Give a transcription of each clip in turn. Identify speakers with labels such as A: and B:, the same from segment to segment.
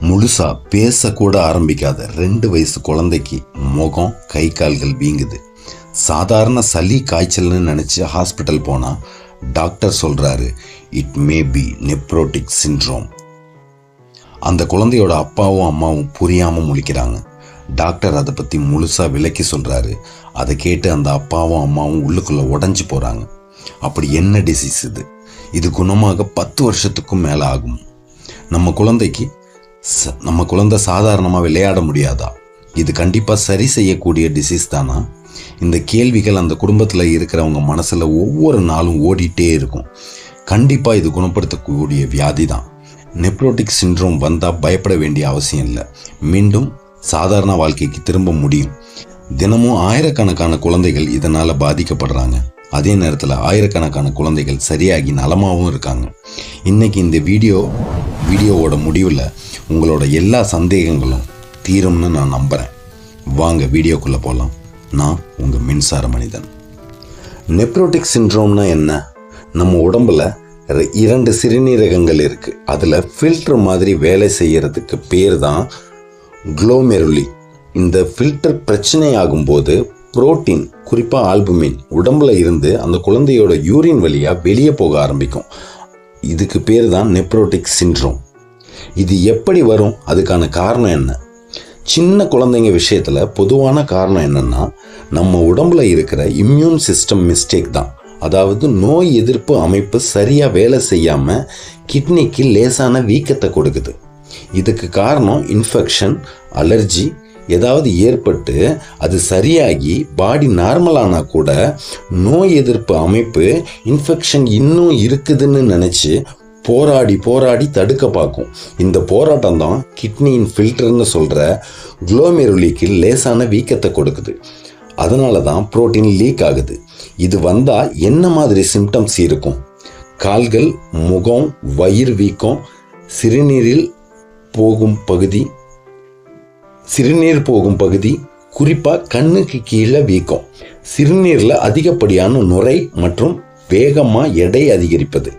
A: முழுசா பேசக்கூட ஆரம்பிக்காத ரெண்டு வயசு குழந்தைக்கு முகம் கை கால்கள் வீங்குது. சாதாரண சளி காய்ச்சல்னு நினச்சி ஹாஸ்பிட்டல் போனால் டாக்டர் சொல்கிறாரு it may be nephrotic syndrome அந்த குழந்தையோட அப்பாவும் அம்மாவும் புரியாமல் முழிக்கிறாங்க. டாக்டர் அதை பற்றி முழுசாக விளக்கி சொல்கிறாரு அதை கேட்டு அந்த அப்பாவும் அம்மாவும் உள்ளுக்குள்ளே உடஞ்சி போகிறாங்க அப்படி என்ன டிசீஸ் இது? இது குணமாக பத்து வருஷத்துக்கும் மேலே ஆகும். நம்ம குழந்தைக்கு நம்ம குழந்தை சாதாரணமாக விளையாட முடியாதா? இது கண்டிப்பாக சரி செய்யக்கூடிய டிசீஸ் தானா? இந்த கேள்விகள் அந்த குடும்பத்தில் இருக்கிறவங்க மனசில் ஒவ்வொரு நாளும் ஓடிட்டே இருக்கும். கண்டிப்பாக இது குணப்படுத்தக்கூடிய வியாதி தான் நெப்ரோட்டிக் சிண்ட்ரோம் வந்தால் பயப்பட வேண்டிய அவசியம் இல்லை. மீண்டும் சாதாரண வாழ்க்கைக்கு திரும்ப முடியும். தினமும் ஆயிரக்கணக்கான குழந்தைகள் இதனால் பாதிக்கப்படுறாங்க. அதே நேரத்தில் ஆயிரக்கணக்கான குழந்தைகள் சரியாகி நலமாகவும் இருக்காங்க. இன்னைக்கு இந்த வீடியோ வீடியோவோட முடிவில் உங்களோட எல்லா சந்தேகங்களும் தீரும்னு நான் நம்புகிறேன் வாங்க வீடியோக்குள்ளே போகலாம் நான் உங்கள் மின்சார மனிதன். நெப்ரோட்டிக் சிண்ட்ரோம்னா என்ன? நம்ம உடம்புல இரண்டு சிறுநீரகங்கள் இருக்குது அதில் ஃபில்டர் மாதிரி வேலை செய்கிறதுக்கு பேர் தான் குளோமெருலி இந்த ஃபில்டர் பிரச்சனை ஆகும்போது புரோட்டீன் குறிப்பாக ஆல்புமின் உடம்புல இருந்து அந்த குழந்தையோட யூரின் வழியாக வெளியே போக ஆரம்பிக்கும். இதுக்கு பேர் தான் நெப்ரோட்டிக் சிண்ட்ரோம். இது எப்படி வரும்? அதுக்கான காரணம் என்ன? சின்ன குழந்தைங்க விஷயத்தில் பொதுவான காரணம் என்னன்னா நம்ம உடம்புல இருக்கிற இம்யூன் சிஸ்டம் மிஸ்டேக் தான். அதாவது நோய் எதிர்ப்பு அமைப்பு சரியாக வேலை செய்யாமல் கிட்னிக்கு லேசான வீக்கத்தை கொடுக்குது. இதுக்கு காரணம் இன்ஃபெக்ஷன் அலர்ஜி ஏதாவது ஏற்பட்டு அது சரியாகி பாடி நார்மலானா கூட நோய் எதிர்ப்பு அமைப்பு இன்ஃபெக்ஷன் இன்னும் இருக்குதுன்னு நினச்சி போராடி போராடி தடுக்க பார்க்கும். இந்த போராட்டம் தான் கிட்னியின் ஃபில்டர்னு சொல்கிற குளோமெருலிக்கு லேசான வீக்கத்தை கொடுக்குது. அதனால தான் புரோட்டீன் லீக் ஆகுது. இது வந்தால் என்ன மாதிரி சிம்டம்ஸ் இருக்கும்? கால்கள் முகம் வயிறு வீக்கம் சிறுநீரில் போகும் பகுதி சிறுநீர் போகும் பகுதி குறிப்பாக கண்ணுக்கு கீழே வீக்கம். சிறுநீரில் அதிகப்படியான நுரை மற்றும் வேகமாக எடை அதிகரிப்பது.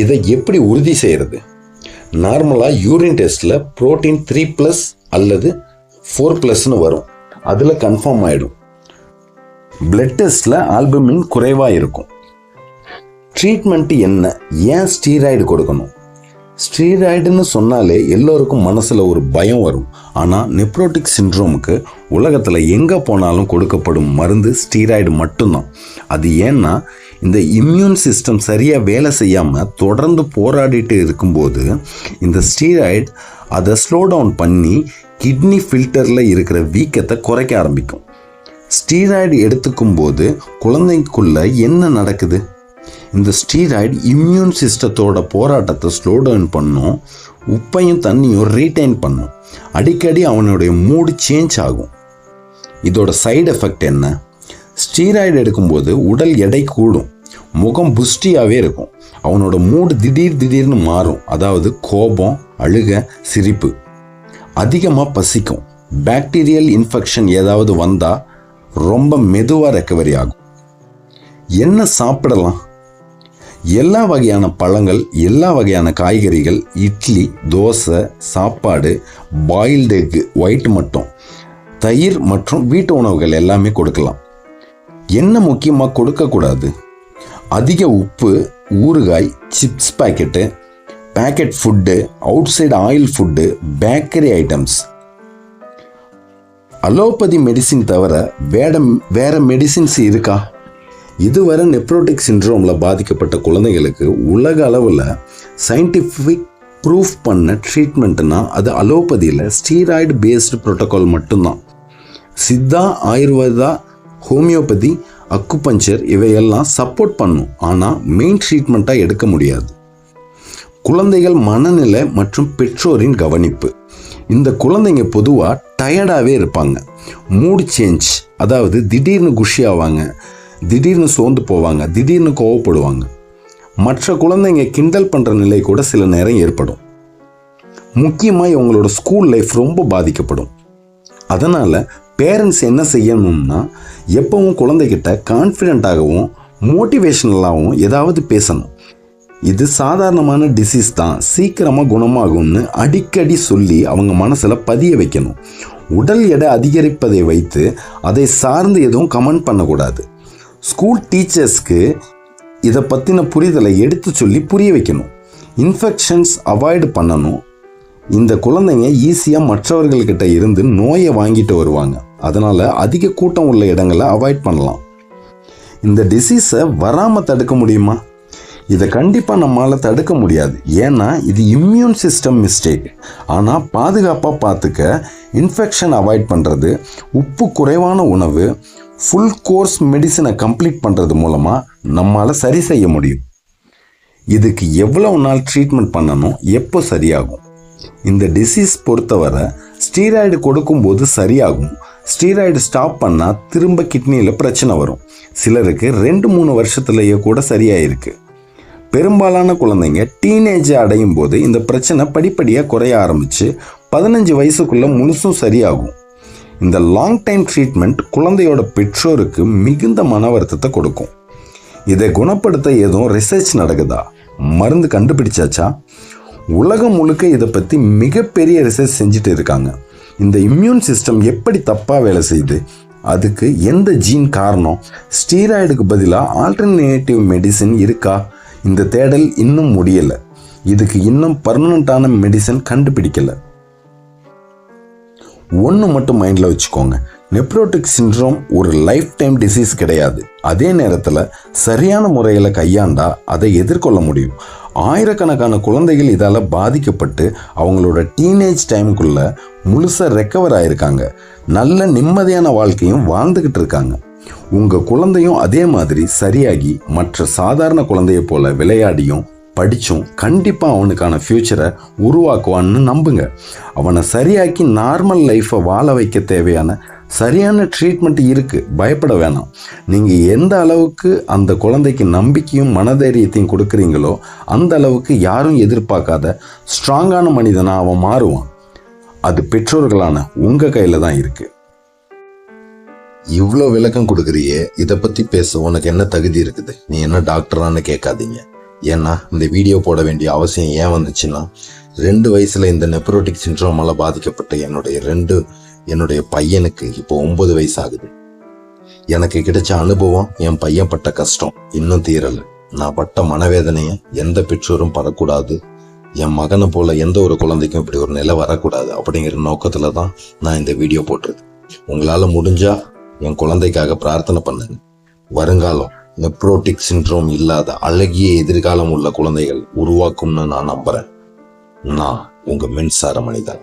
A: இதை எப்படி உறுதி செய்கிறது நார்மலாக யூரின் டெஸ்ட்டில் புரோட்டீன் த்ரீ ப்ளஸ் அல்லது ஃபோர் ப்ளஸ்னு வரும். அதில் கன்ஃபார்ம் ஆகிடும் பிளட் டெஸ்ட்டில் ஆல்பமின் குறைவாக இருக்கும். ட்ரீட்மெண்ட் என்ன? ஏன் ஸ்டீராய்டு கொடுக்கணும்? ஸ்டீராய்டுன்னு சொன்னாலே எல்லோருக்கும் மனசில் ஒரு பயம் வரும். ஆனால் நெப்ரோட்டிக் சிண்ட்ரோமுக்கு உலகத்தில் எங்கே போனாலும் கொடுக்கப்படும் மருந்து ஸ்டீராய்டு மட்டும்தான். அது ஏன்னா இந்த இம்யூன் சிஸ்டம் சரியாக வேலை செய்யாமல் தொடர்ந்து போராடிட்டு இருக்கும்போது இந்த ஸ்டீராய்டு அதை ஸ்லோ டவுன் பண்ணி கிட்னி ஃபில்டரில் இருக்கிற வீக்கத்தை குறைக்க ஆரம்பிக்கும். ஸ்டீராய்டு எடுத்துக்கும் போது குழந்தைக்குள்ளே என்ன நடக்குது? இந்த ஸ்டீராய்டு இம்யூன் சிஸ்டத்தோட போராட்டத்தை ஸ்லோ டவுன் பண்ணும். உப்பையும் தண்ணியும் ரீடைன் பண்ணும். அடிக்கடி அவனுடைய மூடு சேஞ்ச் ஆகும். இதோட சைடு எஃபெக்ட் என்ன? ஸ்டீராய்டு எடுக்கும்போது உடல் எடை கூடும். முகம் புஷ்டியாகவே இருக்கும். அவனோட மூடு திடீர் திடீர்னு மாறும். அதாவது கோபம் அழுக சிரிப்பு. அதிகமாக பசிக்கும். பாக்டீரியல் இன்ஃபெக்ஷன் ஏதாவது வந்தால் ரொம்ப மெதுவாக ரெக்கவரி ஆகும். என்ன சாப்பிடலாம்? எல்லா வகையான பழங்கள் எல்லா வகையான காய்கறிகள் இட்லி தோசை சாப்பாடு பாயில்டு எக் ஒயிட் மட்டும். தயிர் மற்றும் வீட்டு உணவுகள் எல்லாமே கொடுக்கலாம். என்ன முக்கியமாக கொடுக்கக்கூடாது? அதிக உப்பு ஊறுகாய் chips packet packet food outside oil food bakery items allopathy medicine தவிர வேட வேறு மெடிசின்ஸ் இருக்கா? இதுவரை நெப்ரோட்டிக் சின்ட்ரோமில் பாதிக்கப்பட்ட குழந்தைகளுக்கு உலக அளவில் சயின்டிஃபிக் ப்ரூஃப் பண்ண ட்ரீட்மெண்ட்னா அது அலோபதியில் ஸ்டீராய்டு பேஸ்டு ப்ரோட்டோக்கால் மட்டும்தான். சித்தா ஆயுர்வேதா ஹோமியோபதி அக்குபஞ்சர் இவையெல்லாம் சப்போர்ட் பண்ணும். ஆனால் மெயின் ட்ரீட்மெண்ட்டாக எடுக்க முடியாது. குழந்தைகள் மனநிலை மற்றும் பெற்றோரின் கவனிப்பு. இந்த குழந்தைங்க பொதுவாக டயர்டாகவே இருப்பாங்க. மூட் சேஞ்ச் அதாவது திடீர்னு குஷி ஆவாங்க. திடீர்னு சோர்ந்து போவாங்க திடீர்னு கோவப்படுவாங்க. மற்ற குழந்தைங்க கிண்டல் பண்ணுற நிலை கூட சில நேரம் ஏற்படும். முக்கியமாக இவங்களோட ஸ்கூல் லைஃப் ரொம்ப பாதிக்கப்படும். அதனால் பேரண்ட்ஸ் என்ன செய்யணும்னா எப்பவும் குழந்தைகிட்ட கான்ஃபிடென்ட்டாகவும் மோட்டிவேஷனலாகவும் ஏதாவது பேசணும். இது சாதாரணமான டிசீஸ் தான் சீக்கிரமாக குணமாகும்னு அடிக்கடி சொல்லி அவங்க மனசில் பதிய வைக்கணும். உடல் எடை அதிகரிப்பதை வைத்து அதை சார்ந்து எதுவும் கமெண்ட் பண்ணக்கூடாது. ஸ்கூல் டீச்சர்ஸ்க்கு இதை பற்றின புரிதலை எடுத்து சொல்லி புரிய வைக்கணும். இன்ஃபெக்ஷன்ஸ் அவாய்டு பண்ணணும். இந்த குழந்தைங்க ஈஸியாக மற்றவர்கள்கிட்ட இருந்து நோயை வாங்கிட்டு வருவாங்க. அதனால் அதிக கூட்டம் உள்ள இடங்களை அவாய்ட் பண்ணலாம். இந்த டிசீஸை வராமல் தடுக்க முடியுமா? இதை கண்டிப்பாக நம்மளால் தடுக்க முடியாது. ஏன்னா இது இம்யூன் சிஸ்டம் மிஸ்டேக் ஆனால் பாதுகாப்பாக பார்த்துக்க இன்ஃபெக்ஷன் அவாய்ட் பண்ணுறது உப்பு குறைவான உணவு ஃபுல் கோர்ஸ் மெடிசனை கம்ப்ளீட் பண்ணுறது மூலமாக நம்மளால் சரி செய்ய முடியும். இதுக்கு எவ்வளவு நாள் ட்ரீட்மெண்ட் பண்ணணும் எப்போ சரியாகும். இந்த டிசீஸ் பொறுத்தவரை ஸ்டீராய்டு கொடுக்கும்போது சரியாகும். ஸ்டீராய்டு ஸ்டாப் பண்ணால் திரும்ப கிட்னியில் பிரச்சனை வரும். சிலருக்கு ரெண்டு மூணு வருஷத்துலேயே கூட சரியாயிருக்கு. பெரும்பாலான குழந்தைங்க டீனேஜ் அடையும் போது இந்த பிரச்சனை படிப்படியாக குறைய ஆரம்பித்து பதினஞ்சு வயசுக்குள்ளே முழுசும் சரியாகும். இந்த லாங் டைம் ட்ரீட்மெண்ட் குழந்தையோட பெற்றோருக்கு மிகுந்த மன வருத்தத்தை கொடுக்கும். இதை குணப்படுத்த எதுவும் ரிசர்ச் நடக்குதா? மருந்து கண்டுபிடிச்சாச்சா? உலகம் முழுக்க இதை பற்றி மிகப்பெரிய ரிசர்ச் செஞ்சுட்டு இருக்காங்க. இந்த இம்யூன் சிஸ்டம் எப்படி தப்பாக வேலை செய்யுது? அதுக்கு எந்த ஜீன் காரணம்? ஸ்டீராய்டுக்கு பதிலாக ஆல்டர்னேட்டிவ் மெடிசன் இருக்கா? இந்த தேடல் இன்னும் முடியலை. இதுக்கு இன்னும் பர்மனண்ட்டான மெடிசன் கண்டுபிடிக்கலை. ஒன்று மட்டும் மைண்டில் வச்சுக்கோங்க. நெப்ரோட்டிக் சிண்ட்ரோம் ஒரு லைஃப் டைம் டிசீஸ் கிடையாது. அதே நேரத்தில் சரியான முறையில் கையாண்டா அதை எதிர்கொள்ள முடியும். ஆயிரக்கணக்கான குழந்தைகள் இதால் பாதிக்கப்பட்டு அவங்களோட டீனேஜ் டைமுக்குள்ளே முழுசாக ரெக்கவர் ஆகிருக்காங்க நல்ல நிம்மதியான வாழ்க்கையும் வாழ்ந்துக்கிட்டு இருக்காங்க. உங்கள் குழந்தையும் அதே மாதிரி சரியாகி மற்ற சாதாரண குழந்தையை போல விளையாடியும் படித்தும் கண்டிப்பாக அவனுக்கான ஃப்யூச்சரை உருவாக்குவான்னு நம்புங்க. அவனை சரியாக்கி நார்மல் லைஃப்பை வாழ வைக்க தேவையான சரியான ட்ரீட்மெண்ட் இருக்குது பயப்பட வேணாம். நீங்கள் எந்த அளவுக்கு அந்த குழந்தைக்கு நம்பிக்கையும் மனதைரியத்தையும் கொடுக்குறீங்களோ அந்த அளவுக்கு யாரும் எதிர்பார்க்காத ஸ்ட்ராங்கான மனிதனாக அவன் மாறுவான். அது பெற்றோர்களான உங்கள் கையில் தான் இருக்குது இவ்வளோ விளக்கம் கொடுக்குறியே. இதை பற்றி பேச உனக்கு என்ன தகுதி இருக்குது? நீ என்ன டாக்டரான்னு கேட்காதீங்க. ஏன்னா இந்த வீடியோ போட வேண்டிய அவசியம் ஏன் வந்துச்சுன்னா ரெண்டு வயசில் இந்த நெப்ரோட்டிக் சின்ட்ரோமால் பாதிக்கப்பட்ட என்னுடைய ரெண்டு என்னுடைய பையனுக்கு இப்போ ஒன்பது வயசு ஆகுது எனக்கு கிடைச்ச அனுபவம் என் பையன் பட்ட கஷ்டம் இன்னும் தீரல. நான் பட்ட மனவேதனையை எந்த பெற்றோரும் படக்கூடாது. என் மகனை போல எந்த ஒரு குழந்தைக்கும் இப்படி ஒரு நிலை வரக்கூடாது அப்படிங்கிற நோக்கத்தில் தான் நான் இந்த வீடியோ போட்டிருக்கேன். உங்களால் முடிஞ்சா என் குழந்தைக்காக பிரார்த்தனை பண்ணுங்க. வருங்காலம் நெப்ரோட்டிக் சிண்ட்ரோம் இல்லாத அழகிய எதிர்காலம் உள்ள குழந்தைகள் உருவாக்கும்னு நான் நம்புறேன். நான் உங்க மின்சார மனிதன்.